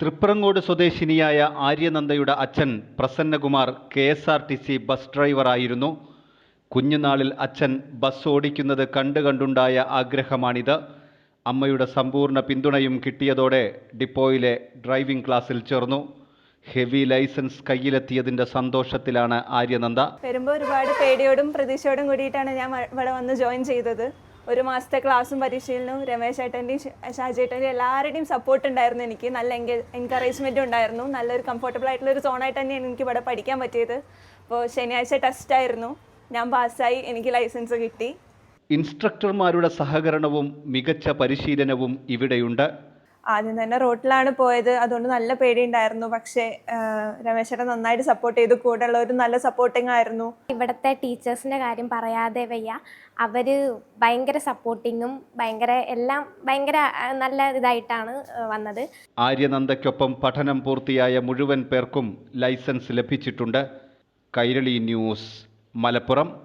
തൃപ്രങ്ങോട് സ്വദേശിനിയായ ആര്യനന്ദയുടെ അച്ഛൻ Prasannakumar K S R T C bus ഡ്രൈവറായിരുന്നു. കുഞ്ഞുനാളിൽ അച്ഛൻ ബസ് ഓടിക്കുന്നത് കണ്ടു കണ്ടുണ്ടായ ആഗ്രഹമാണിത്. അമ്മയുടെ സമ്പൂർണ പിന്തുണയും കിട്ടിയതോടെ ഡിപ്പോയിലെ ഡ്രൈവിംഗ് ക്ലാസ്സിൽ ചേർന്നു. ഹെവി ലൈസൻസ് കയ്യിലെത്തിയതിന്റെ സന്തോഷത്തിലാണ് ആര്യനന്ദ. വരുമ്പോൾ ഒരുപാട് പേടിയോടും പ്രതീക്ഷയോടും കൂടിയിട്ടാണ് ഞാൻ ഇവിടെ വന്ന് ജോയിൻ ചെയ്തത്. ഒരു മാസത്തെ ക്ലാസ്സും പരിശീലനവും രമേശ് ഏട്ടന്റെയും ഷാജി ഏട്ടന്റെയും എല്ലാവരുടെയും സപ്പോർട്ട് ഉണ്ടായിരുന്നു എനിക്ക്. നല്ല എൻകറേജ്മെന്റും ഉണ്ടായിരുന്നു. നല്ലൊരു കംഫർട്ടബിൾ ആയിട്ടുള്ള ഒരു സോണായിട്ട് തന്നെയാണ് എനിക്ക് ഇവിടെ പഠിക്കാൻ പറ്റിയത്. അപ്പോൾ ശനിയാഴ്ച ടെസ്റ്റ് ആയിരുന്നു. ഞാൻ പാസ്സായി എനിക്ക് ലൈസൻസ് കിട്ടി. ഇൻസ്ട്രക്ടർമാരുടെ സഹകരണവും മികച്ച പരിശീലനവും ഇവിടെയുണ്ട്. ആദ്യം തന്നെ റോട്ടിലാണ് പോയത്. അതുകൊണ്ട് നല്ല പേടിയുണ്ടായിരുന്നു. പക്ഷേ രമേശേട്ടൻ നന്നായിട്ട് സപ്പോർട്ട് ചെയ്തു. കൂടെ ഒരു നല്ല സപ്പോർട്ടിംഗ് ആയിരുന്നു. ഇവിടുത്തെ ടീച്ചേഴ്സിന്റെ കാര്യം പറയാതെ വയ്യ. അവർ ഭയങ്കര സപ്പോർട്ടിങ്ങും ഭയങ്കര എല്ലാം ഭയങ്കര നല്ല ഇതായിട്ടാണ് വന്നത്. ആര്യനന്ദയ്ക്കൊപ്പം പഠനം പൂർത്തിയായ മുഴുവൻ പേർക്കും ലൈസൻസ് ലഭിച്ചിട്ടുണ്ട്. കൈരളി ന്യൂസ് മലപ്പുറം.